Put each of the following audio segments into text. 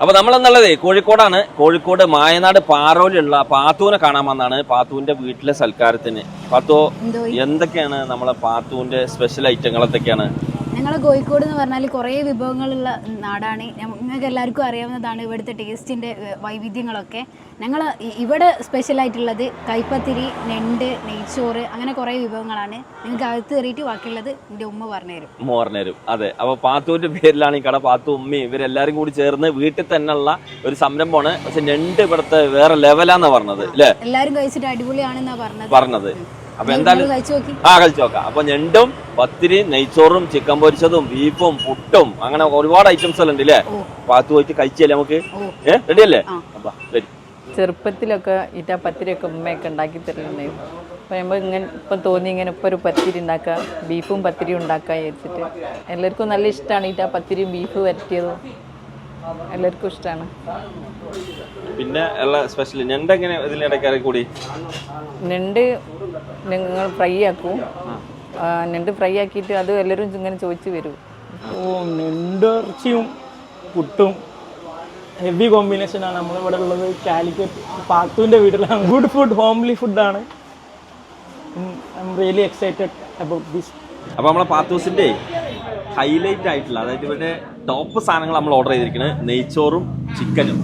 അപ്പൊ നമ്മളെന്നുള്ളതേ കോഴിക്കോടാണ്. കോഴിക്കോട് മായനാട് പാറോലുള്ള പാത്തൂനെ കാണാൻ വന്നാണ്. പാത്തൂന്റെ വീട്ടിലെ സൽക്കാരത്തിന്. പാത്തു എന്തൊക്കെയാണ് നമ്മളെ പാത്തൂന്റെ സ്പെഷ്യൽ ഐറ്റങ്ങൾ എന്തൊക്കെയാണ് ഞങ്ങൾ കോഴിക്കോട് എന്ന് പറഞ്ഞാൽ കുറേ വിഭവങ്ങളുള്ള നാടാണ്. ഞങ്ങൾക്ക് എല്ലാവർക്കും അറിയാവുന്നതാണ് ഇവിടുത്തെ ടേസ്റ്റിന്റെ വൈവിധ്യങ്ങളൊക്കെ. ഞങ്ങൾ ഇവിടെ സ്പെഷ്യൽ ആയിട്ടുള്ളത് കൈപ്പത്തിരി നെണ്ട് നെയ്ച്ചോറ് അങ്ങനെ കുറേ വിഭവങ്ങളാണ്. നിങ്ങൾക്ക് അകത്ത് കയറിയിട്ട് ബാക്കിയുള്ളത് എന്റെ ഉമ്മ പറഞ്ഞുതരും. ഉമ്മ പറഞ്ഞുതരും. അതെ. അപ്പോൾ പാത്തൂന്റെ പേരിലാണ് ഈ കട. പാത്തു ഉമ്മയും ഇവരെല്ലാവരും കൂടി ചേർന്ന് വീട്ടിൽ തന്നെയുള്ള ഒരു സംരംഭമാണ്. പക്ഷെ നെണ്ട് ഇവിടുത്തെ വേറെ ലെവലാന്നാ പറഞ്ഞത് അല്ലേ എല്ലാവരും കഴിച്ചിട്ട് അടിപൊളിയാണെന്നാണ് പറഞ്ഞത്. പറഞ്ഞത്. അപ്പൊ എന്തായാലും നിങ്ങൾ കഴിച്ചു നോക്കി. ആ കളിച്ചു നോക്കാം. അപ്പൊ ഞണ്ടും പത്തിരി നെയ്ച്ചോറും ചിക്കൻ പൊരിച്ചതും ബീഫും പുട്ടും അങ്ങനെ ഒരുപാട് ഐറ്റംസ് എല്ലാം ഉണ്ട് അല്ലേ പാത്തു പോയിട്ട് കഴിച്ചല്ലേ നമുക്ക്? ഏഹ് റെഡി അല്ലേ? ആ. അപ്പൊ വരും ചെറുപ്പത്തിലൊക്കെ ഇറ്റ പത്തിരിയൊക്കെ ഉമ്മയൊക്കെ ഉണ്ടാക്കി തരുന്നുണ്ടായിരുന്നു അപ്പോൾ നമ്മൾ ഇങ്ങനെ ഇപ്പം തോന്നി ഇങ്ങനെ ഇപ്പോൾ ഒരു പത്തിരി ഉണ്ടാക്കുക ബീഫും പത്തിരിയും ഉണ്ടാക്കുക വിചാരിച്ചിട്ട്. എല്ലാവർക്കും നല്ല ഇഷ്ടമാണ് ഇറ്റ പത്തിരിയും ബീഫ് വരട്ടിയതും. എല്ലാവർക്കും ഇഷ്ടമാണ് പിന്നെ ഉള്ള സ്പെഷ്യൽ ഞണ്ട് എങ്ങനെ ഇതിനിടയ്ക്ക് കൂടി? ഞണ്ട് നിങ്ങൾ ഫ്രൈ ആക്കും. ഞണ്ട് ഫ്രൈ ആക്കിയിട്ട് അത് എല്ലാവരും ഇങ്ങനെ ചോദിച്ചു വരും. ഓ പുട്ടും ഹെവി കോമ്പിനേഷനാണ് നമ്മളിവിടെ ഉള്ളത് കാലിക്കറ്റ് പാത്തുവിന്റെ വീട്ടിലാണ്. ഗുഡ് ഫുഡ് ഹോംലി ഫുഡാണ് I'm really excited about this അപ്പോൾ നമ്മളെ പാത്തൂസിന്റെ ഹൈലൈറ്റ് ആയിട്ടുള്ള അതായത് ഇവിടെ ടോപ്പ് സാധനങ്ങൾ നമ്മൾ ഓർഡർ ചെയ്തിരിക്കുന്നത് നെയ്ച്ചോറും ചിക്കനും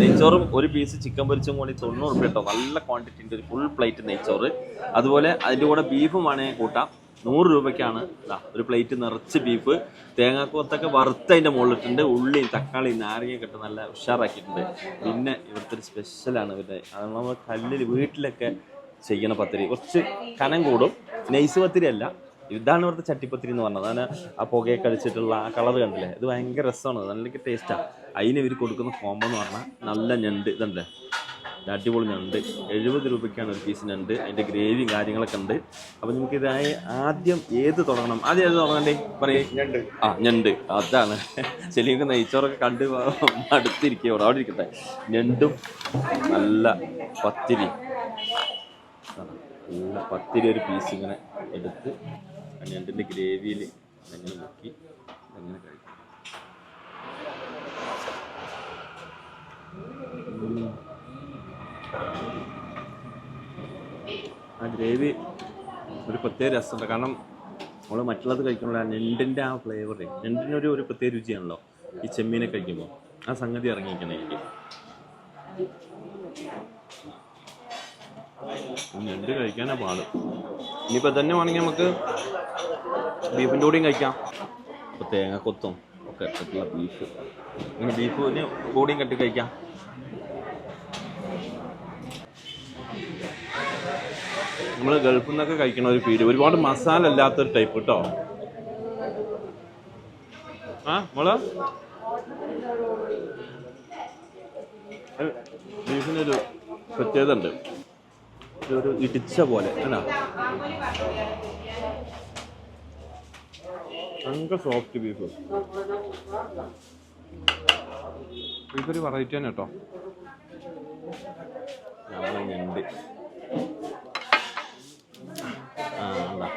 നെയ്ച്ചോറും ഒരു പീസ് ചിക്കൻ പൊരിച്ചും കൂടി തൊണ്ണൂറ് രൂപ കേട്ടോ നല്ല ക്വാണ്ടിറ്റിന്റെ ഒരു ഫുൾ പ്ലേറ്റ് നെയ്ച്ചോറ്. അതുപോലെ അതിന്റെ കൂടെ ബീഫും വേണമെങ്കിൽ കൂട്ടാം. നൂറ് രൂപയ്ക്കാണ് ഒരു പ്ലേറ്റ് നിറച്ച് ബീഫ് തേങ്ങാക്കൊത്തൊക്കെ വറുത്ത് അതിന്റെ മുകളിലിട്ടുണ്ട്. ഉള്ളിയും തക്കാളിയും നാരങ്ങയൊക്കെ ഇട്ട് നല്ല ഉഷാറാക്കിയിട്ടുണ്ട്. പിന്നെ ഇവിടുത്തെ ഒരു സ്പെഷ്യലാണ് ഇവരുടെ അത് നമ്മൾ കല്ലിൽ വീട്ടിലൊക്കെ ചെയ്യണ പത്തിരി. കുറച്ച് കനം കൂടും. നൈസ് പത്തിരി അല്ല ഇതാണ് ഇവിടുത്തെ ചട്ടിപ്പത്തിരി എന്ന് പറഞ്ഞത്. അതിന് ആ പുകയൊക്കെ അടിച്ചിട്ടുള്ള ആ കളർ കണ്ടില്ലേ? ഇത് ഭയങ്കര രസമാണ്. നല്ല ടേസ്റ്റാണ് അതിന് ഇവർ കൊടുക്കുന്ന കോംബോ എന്ന് പറഞ്ഞാൽ നല്ല ഞണ്ട്. ഇതുണ്ടല്ലേ? അടിപൊളി ഞണ്ട്. എഴുപത് രൂപയ്ക്കാണ് ഒരു പീസ് ഞണ്ട്. അതിന്റെ ഗ്രേവിയും കാര്യങ്ങളൊക്കെ ഉണ്ട്. അപ്പോൾ നമുക്ക് ഇതായി ആദ്യം ഏത് തുടങ്ങണം? ആദ്യം ഏത് തുടങ്ങണ്ടേ? പറയേ. ഞണ്ട്. ആ ഞണ്ട്. അതാണ്. ശരിക്കും നെയ്ച്ചോറൊക്കെ കണ്ട് അടുത്തിരിക്കുക അവിടെ അവിടെ ഇരിക്കട്ടെ. ഞണ്ടും നല്ല പത്തിരി. നല്ല പത്തിരി ഒരു പീസ് ഇങ്ങനെ എടുത്ത് ആ ഗ്രേവിയിൽ അങ്ങനെ മുക്കി അങ്ങനെ കഴിക്കും. ആ ഗ്രേവി ഒരു പ്രത്യേക രസമുണ്ട്. കാരണം നമ്മൾ മറ്റുള്ളത് കഴിക്കുമ്പോൾ ആ നെണ്ടിന്റെ ആ ഫ്ലേവർ നെണ്ടിനൊരു ഒരു പ്രത്യേക രുചിയാണല്ലോ ഈ ചെമ്മീനെ കഴിക്കുമ്പോൾ ആ സംഗതി ഇറങ്ങിയിരിക്കണം എനിക്ക്. ഞണ്ട് കഴിക്കാനാ പാട്? ഇനിയിപ്പോൾ തന്നെ വേണമെങ്കിൽ നമുക്ക് ബീഫിന്റെ കൂടെയും കഴിക്കാം. ഇപ്പോൾ കൊത്തും ഒക്കെ ഇട്ടിട്ടുള്ള ബീഫ്. അങ്ങനെ ബീഫിന് കൂടെയും കട്ടി കഴിക്കാം. നമ്മൾ ഗൾഫിൽ നിന്നൊക്കെ കഴിക്കണ ഒരു ഫീൽ ഒരുപാട് മസാല അല്ലാത്തൊരു ടൈപ്പ് കേട്ടോ ആ മോൾ? ബീഫിനൊരു പ്രത്യേകത ഉണ്ട്. ഒരു ഇടിച്ച പോലെ അല്ല? നല്ല സോഫ്റ്റ് ബീഫ് ബീഫ് ഒരു വെറൈറ്റി തന്നെ കേട്ടോ ഉണ്ടാ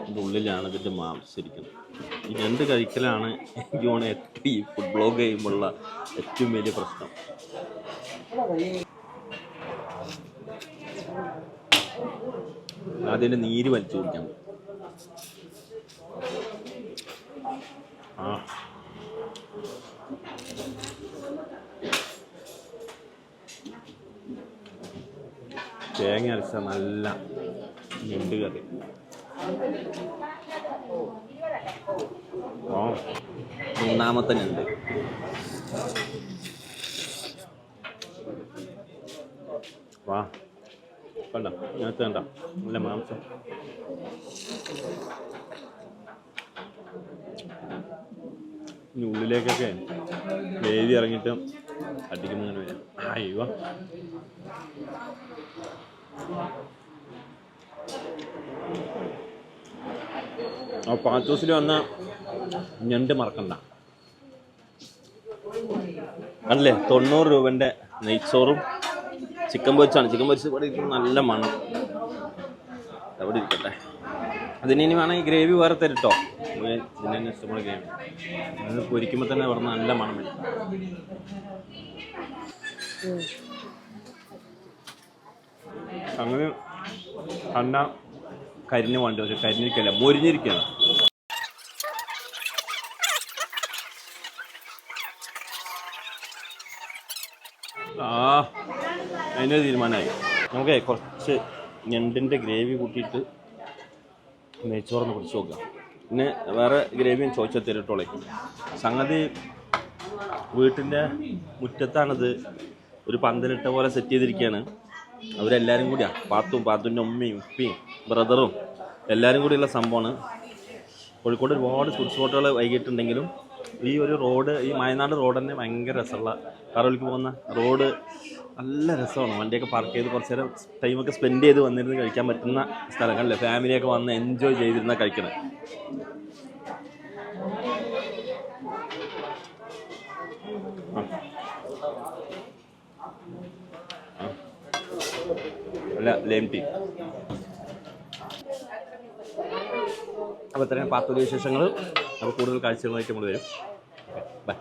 ഇതിന്റെ ഉള്ളിലാണ് ഇതിന്റെ മാംസിരിക്കുന്നത് ഈ രണ്ട് കഴിക്കലാണ് എനിക്ക് തോന്നുന്നത് ഈ ഫുഡ് ബ്ലോഗ് ചെയ്യുമ്പോഴുള്ള ഏറ്റവും വലിയ പ്രശ്നം. അതിന്റെ നീര് വലിച്ചു കുടിക്കാം ആ. തേങ്ങ അരച്ച നല്ല ഞണ്ട് കറി. ഓ മൂന്നാമത്തെ ഞണ്ട്. വാ. കണ്ട ഇതിനകത്ത് കണ്ട നല്ല മാംസം. ഇനി ഉള്ളിലേക്കൊക്കെ വേവി ഇറങ്ങിയിട്ട് അടിക്കുമ്പോൾ ഇങ്ങനെ വരും. അയ്യോ. ആ പാച്ചൂസിൽ വന്ന ഞണ്ട് മറക്കണ്ട. അല്ലേ തൊണ്ണൂറ് രൂപന്റെ നെയ്ച്ചോറും ചിക്കൻ പൊരിച്ചാണ്. ചിക്കൻ പൊരിച്ച് ഇവിടെ ഇരിക്കുന്ന നല്ല മണം. അവിടെ ഇരിക്കട്ടെ. അതിന് ഇനി വേണമെങ്കിൽ ഗ്രേവി വേറെ തരട്ടോ. ഇതിന് തന്നെ ഇഷ്ടമുള്ള ഗ്രേവി പൊരിക്കുമ്പോൾ തന്നെ ഇവിടെ നല്ല മണം വരും. അങ്ങനെ അന്ന കരിഞ്ഞ് വേണ്ടി വരും കരിഞ്ഞിരിക്കല്ല മൊരിഞ്ഞിരിക്കുകയാണ്. ആ അതിന്റെ തീരുമാനമായി. നമുക്ക് കുറച്ച് ഞണ്ടിന്റെ ഗ്രേവി കൂട്ടിയിട്ട് നെയ്ച്ചോറിന് കുറിച്ച് നോക്കാം. പിന്നെ വേറെ ഗ്രേവിയും ചോദിച്ചാൽ തരട്ടോളെ. സംഗതി വീട്ടിന്റെ മുറ്റത്താണിത് ഒരു പന്തലിട്ട പോലെ സെറ്റ് ചെയ്തിരിക്കുകയാണ് അവരെല്ലാവരും കൂടിയാണ് പാത്തും പാത്തുന്റെ ഉമ്മയും ഉപ്പയും ബ്രദറും എല്ലാവരും കൂടിയുള്ള സംഭവമാണ്. കോഴിക്കോട് ഒരുപാട് ഫുഡ് വൈകിട്ടുണ്ടെങ്കിലും ഈ ഒരു റോഡ് ഈ മയനാട് റോഡ് തന്നെ ഭയങ്കര രസമുള്ള കാറോലിക്ക് പോകുന്ന റോഡ് നല്ല രസമാണ്. വണ്ടിയൊക്കെ പാർക്ക് ചെയ്ത് കുറച്ച് നേരം ടൈമൊക്കെ സ്പെൻഡ് ചെയ്ത് വന്നിരുന്ന് കഴിക്കാൻ പറ്റുന്ന സ്ഥലങ്ങളിലെ ഫാമിലിയൊക്കെ വന്ന് എൻജോയ് ചെയ്തിരുന്ന കഴിക്കണം. അല്ല അപ്പോൾ ഇത്രയും പാത്തൂര് വിശേഷങ്ങൾ അപ്പോൾ കൂടുതൽ കാഴ്ചകളുമായിട്ട് നമ്മൾ വരും. ബൈ